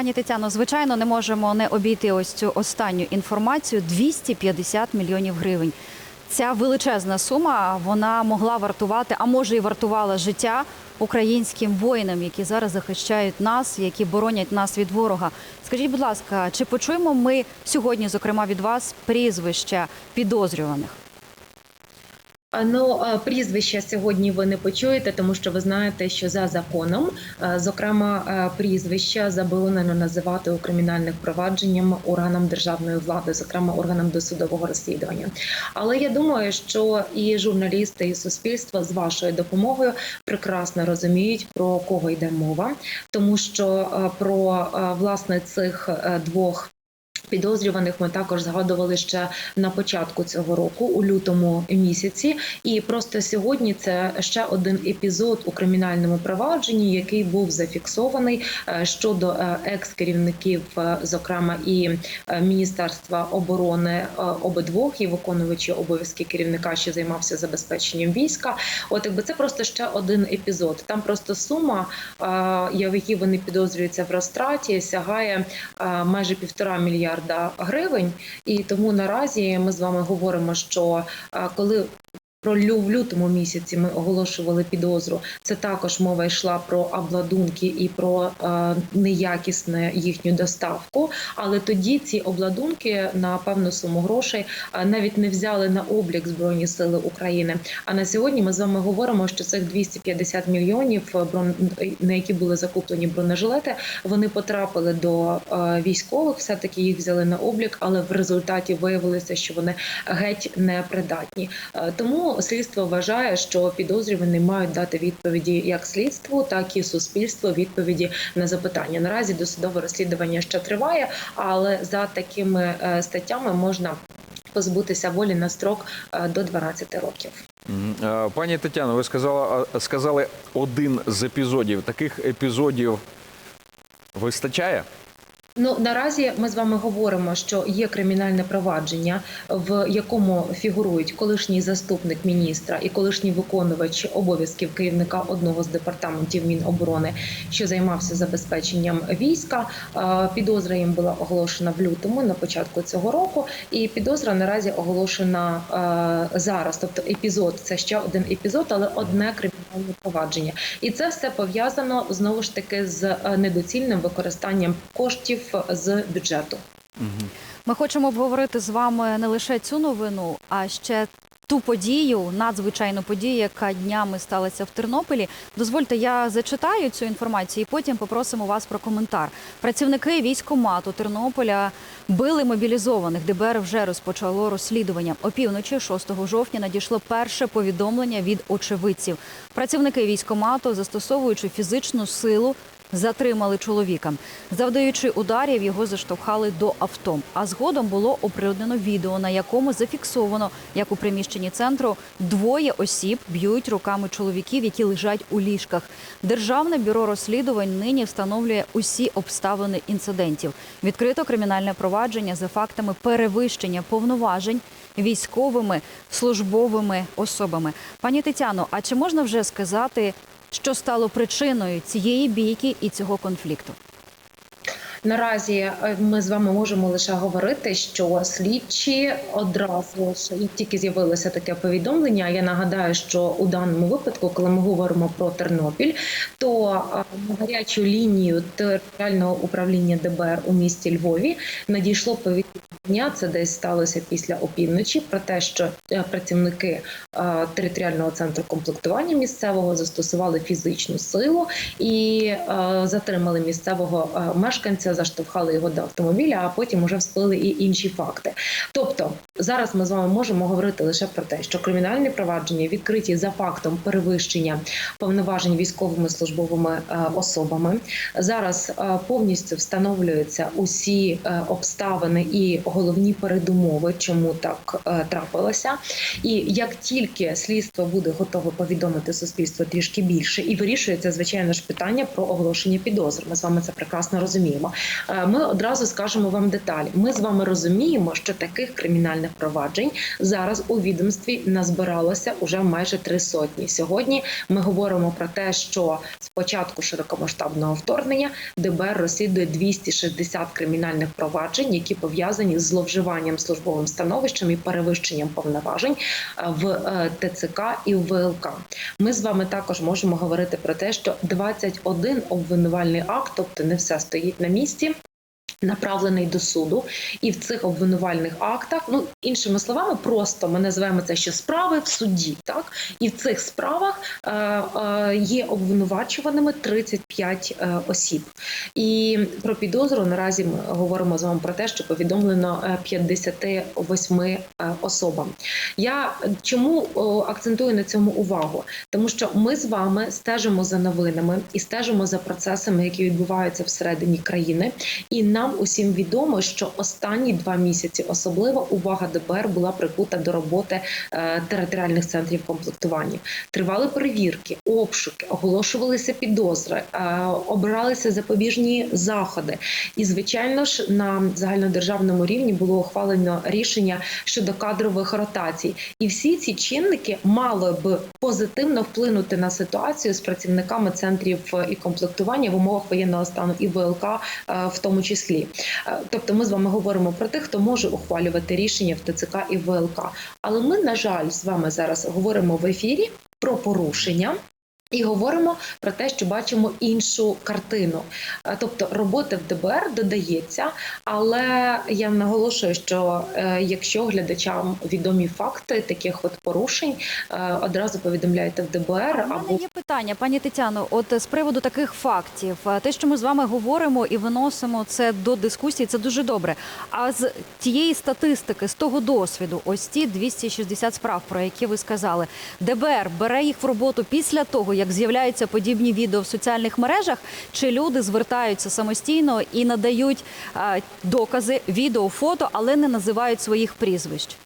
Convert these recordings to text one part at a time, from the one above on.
Пані Тетяно, звичайно, не можемо не обійти ось цю останню інформацію 250 мільйонів гривень. Ця величезна сума вона могла вартувати, а може і вартувала життя українським воїнам, які зараз захищають нас, які боронять нас від ворога. Скажіть, будь ласка, чи почуємо ми сьогодні, зокрема від вас, прізвища підозрюваних? Ну, прізвища сьогодні ви не почуєте, тому що ви знаєте, що за законом, зокрема, прізвища заборонено називати у кримінальних провадженням органам державної влади, зокрема органам досудового розслідування. Але я думаю, що і журналісти, і суспільство з вашою допомогою прекрасно розуміють про кого йде мова, тому що про власне цих е, двох. Підозрюваних ми також згадували ще на початку цього року, у лютому місяці, і просто сьогодні це ще один епізод у кримінальному провадженні, який був зафіксований е, щодо е, екс-керівників, е, зокрема і Міністерства оборони обидвох і виконувачі обов'язки керівника, що займався забезпеченням війська. От якби це просто ще один епізод. Там просто сума, я- в якій вони підозрюються в розтраті, сягає майже півтора мільярда гривень. І тому наразі ми з вами говоримо, що е, коли про в лютому місяці ми оголошували підозру. Це також мова йшла про обладунки і про е, неякісне їхню доставку. Але тоді ці обладунки на певну суму грошей е, навіть не взяли на облік Збройні Сили України. А на сьогодні ми з вами говоримо, що цих 250 мільйонів е, на які були закуплені бронежилети, вони потрапили до е, військових. Все таки їх взяли на облік, але в результаті виявилося, що вони геть непридатні. Е, Тому слідство вважає, що підозрювані мають дати відповіді як слідству, так і суспільству відповіді на запитання. Наразі досудове розслідування ще триває, але за такими е, статтями можна позбутися волі на строк е, до 12 років. Е, Пані Тетяно, ви сказала, сказали один з епізодів. Таких епізодів вистачає? Ну наразі ми з вами говоримо, що є кримінальне провадження, в якому фігурують колишній заступник міністра і колишній виконувач обов'язків керівника одного з департаментів Міноборони, що займався забезпеченням війська. Підозра їм була оголошена в лютому на початку цього року, і підозра наразі оголошена зараз. Тобто епізод це ще один епізод, але одне кримінальне провадження. І це все пов'язано знову ж таки з е, недоцільним використанням коштів з бюджету. Ми хочемо обговорити з вами не лише цю новину, а ще ту подію, надзвичайну подію, яка днями сталася в Тернополі. Дозвольте, я зачитаю цю інформацію і потім попросимо вас про коментар. Працівники військкомату Тернополя били мобілізованих. ДБР вже розпочало розслідування. Опівночі 6 жовтня надійшло перше повідомлення від очевидців. Працівники військкомату, застосовуючи фізичну силу, затримали чоловіка. Завдаючи ударів, його заштовхали до авто. А згодом було оприлюднено відео, на якому зафіксовано, як у приміщенні центру двоє осіб б'ють руками чоловіків, які лежать у ліжках. Державне бюро розслідувань нині встановлює усі обставини інцидентів. Відкрито кримінальне провадження за фактами перевищення повноважень військовими службовими особами. Пані Тетяно, а чи можна вже сказати, що стало причиною цієї бійки і цього конфлікту? Наразі е, ми з вами можемо лише говорити, що слідчі одразу ж як тільки з'явилося таке повідомлення. Я нагадаю, що у даному випадку, коли ми говоримо про Тернопіль, то е, на гарячу лінію територіального управління ДБР у місті Львові надійшло повідомлення. Це десь сталося після опівночі. Про те, що е, працівники е, територіального центру комплектування місцевого застосували фізичну силу і е, затримали місцевого мешканця, заштовхали його до автомобіля, а потім уже всплили і інші факти. Тобто зараз ми з вами можемо говорити лише про те, що кримінальні провадження відкриті за фактом перевищення повноважень військовими службовими особами. Зараз повністю встановлюються усі обставини і головні передумови, чому так е, трапилося. І як тільки слідство буде готове повідомити суспільство трішки більше, і вирішується звичайно ж питання про оголошення підозр. Ми з вами це прекрасно розуміємо. Е, Ми одразу скажемо вам деталі. Ми з вами розуміємо, що таких кримінальних проваджень зараз у відомстві назбиралося уже майже три сотні. Сьогодні ми говоримо про те, що з початку широкомасштабного вторгнення ДБР розслідує 260 кримінальних проваджень, які пов'язані зловживанням службовим становищем і перевищенням повноважень е, в е, ТЦК і в ВЛК. Ми з вами також можемо говорити про те, що 21 обвинувальний акт, тобто не все стоїть на місці. Направлений до суду, і в цих обвинувальних актах, ну іншими словами, просто ми називаємо це ще справи в суді. Так і в цих справах е, е, є обвинувачуваними 35 е, осіб. І про підозру наразі ми говоримо з вами про те, що повідомлено е, 58 е, особам. Я чому о, акцентую на цьому увагу? Тому що ми з вами стежимо за новинами і стежимо за процесами, які відбуваються всередині країни. І нам усім відомо, що останні два місяці особливо увага ДБР була прикута до роботи е, територіальних центрів комплектування. Тривали перевірки, обшуки, оголошувалися підозри, е, обиралися запобіжні заходи. І звичайно ж на загальнодержавному рівні було ухвалено рішення щодо кадрових ротацій. І всі ці чинники мали б позитивно вплинути на ситуацію з працівниками центрів е, і комплектування в умовах воєнного стану і ВЛК, в тому числі. Е, Тобто, ми з вами говоримо про тих, хто може ухвалювати рішення в ТЦК і ВЛК. Але ми, на жаль, з вами зараз говоримо в ефірі про порушення. І говоримо про те, що бачимо іншу картину. Е, Тобто роботи в ДБР додається, але я наголошую, що е, якщо глядачам відомі факти таких от порушень, е, одразу повідомляйте в ДБР У або мене є питання, пані Тетяно. От з приводу таких фактів, те, що ми з вами говоримо і виносимо це до дискусії, це дуже добре. А з тієї статистики, з того досвіду, ось ті 260 справ, про які ви сказали, ДБР бере їх в роботу після того, як з'являються подібні відео в соціальних мережах, чи люди звертаються самостійно і надають е, докази, відео, фото, але не називають своїх прізвищ.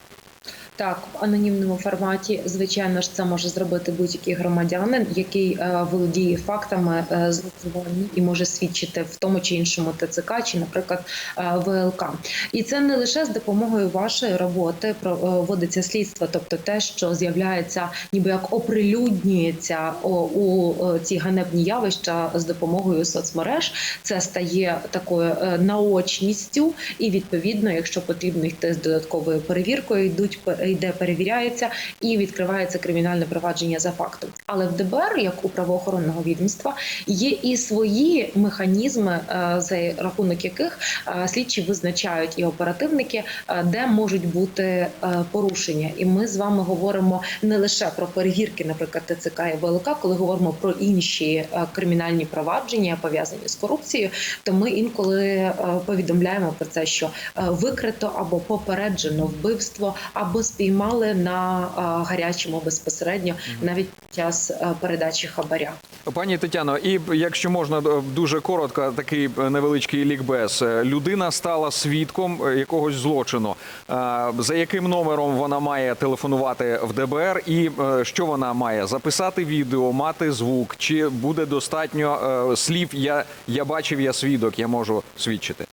Так, в анонімному форматі, звичайно ж, це може зробити будь-який громадянин, який е, володіє фактами е, зловживання і може свідчити в тому чи іншому ТЦК, чи, наприклад, е, ВЛК. І це не лише з допомогою вашої роботи проводиться слідство, тобто те, що з'являється, ніби як оприлюднюється у ці ганебні явища з допомогою соцмереж. Це стає такою наочністю, і відповідно, якщо потрібно йти з додатковою перевіркою, йдуть йде перевіряється і відкривається кримінальне провадження за фактом. Але в ДБР, як у правоохоронного відомства, є і свої механізми, е, за рахунок яких е, слідчі визначають і оперативники, е, де можуть бути порушення. І ми з вами говоримо не лише про перевірки, наприклад, ТЦК і ВЛК, коли говоримо про інші кримінальні провадження пов'язані з корупцією, то ми інколи повідомляємо про це, що викрито або попереджено вбивство, або спіймали на гарячому безпосередньо навіть під час передачі хабаря. Пані Тетяно, і якщо можна дуже коротко, такий невеличкий лікбез. Е, Людина стала свідком е, якогось злочину. Е, За яким номером вона має телефонувати в ДБР, і що вона має записати відео, мати звук, чи буде достатньо слів Я, я бачив, я свідок, я можу свідчити.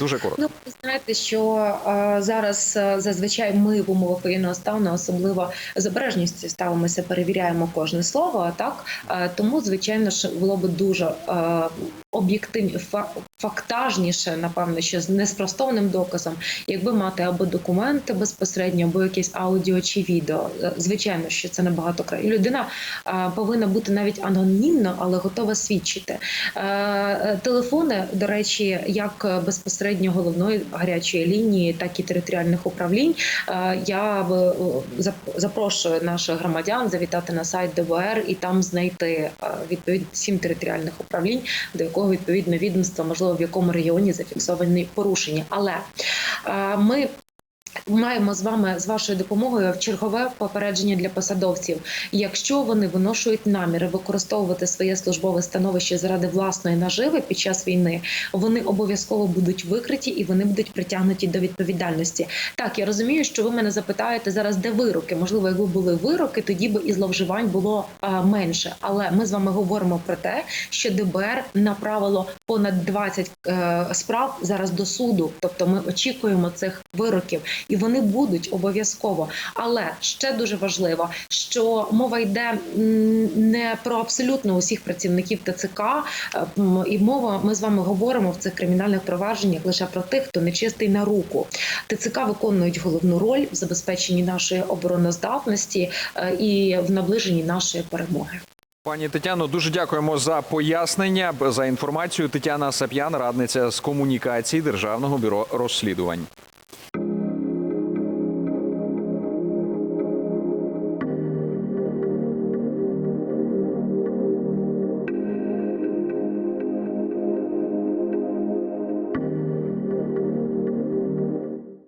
Дуже коротко. Ну, ви знаєте, що а, зараз а, зазвичай ми в умовах воєнного стану особливо з обережністю ставимося, перевіряємо кожне слово. Так а, тому, звичайно ж, було б дуже е, об'єктивні фа- фактажніше, напевно, що з неспростовним доказом, якби мати або документи безпосередньо, або якесь аудіо чи відео. Е, Звичайно, що це набагато краще. Людина е, повинна бути навіть анонімно, але готова свідчити. Е, Телефони, до речі, як безпосередньо головної гарячої лінії, так і територіальних управлінь. Я запрошую наших громадян завітати на сайт ДБР і там знайти відповідь сім територіальних управлінь, до якого відповідно відомства, можливо, в якому регіоні зафіксовані порушення. Але е, ми маємо з вами з вашою допомогою чергове попередження для посадовців. Якщо вони виношують наміри використовувати своє службове становище заради власної наживи під час війни, вони обов'язково будуть викриті і вони будуть притягнуті до відповідальності. Так, я розумію, що ви мене запитаєте зараз, де вироки. Можливо, якби були вироки, тоді би і зловживань було а, менше. Але ми з вами говоримо про те, що ДБР направило понад 20 е, справ зараз до суду. Тобто ми очікуємо цих вироків, і вони будуть обов'язково. Але ще дуже важливо, що мова йде не про абсолютно усіх працівників ТЦК, е, і мова ми з вами говоримо в цих кримінальних провадженнях лише про тих, хто нечистий на руку. ТЦК виконують головну роль в забезпеченні нашої обороноздатності е, і в наближенні нашої перемоги. Пані Тетяно, дуже дякуємо за пояснення, за інформацію. Тетяна Сап'ян, радниця з комунікації Державного бюро розслідувань.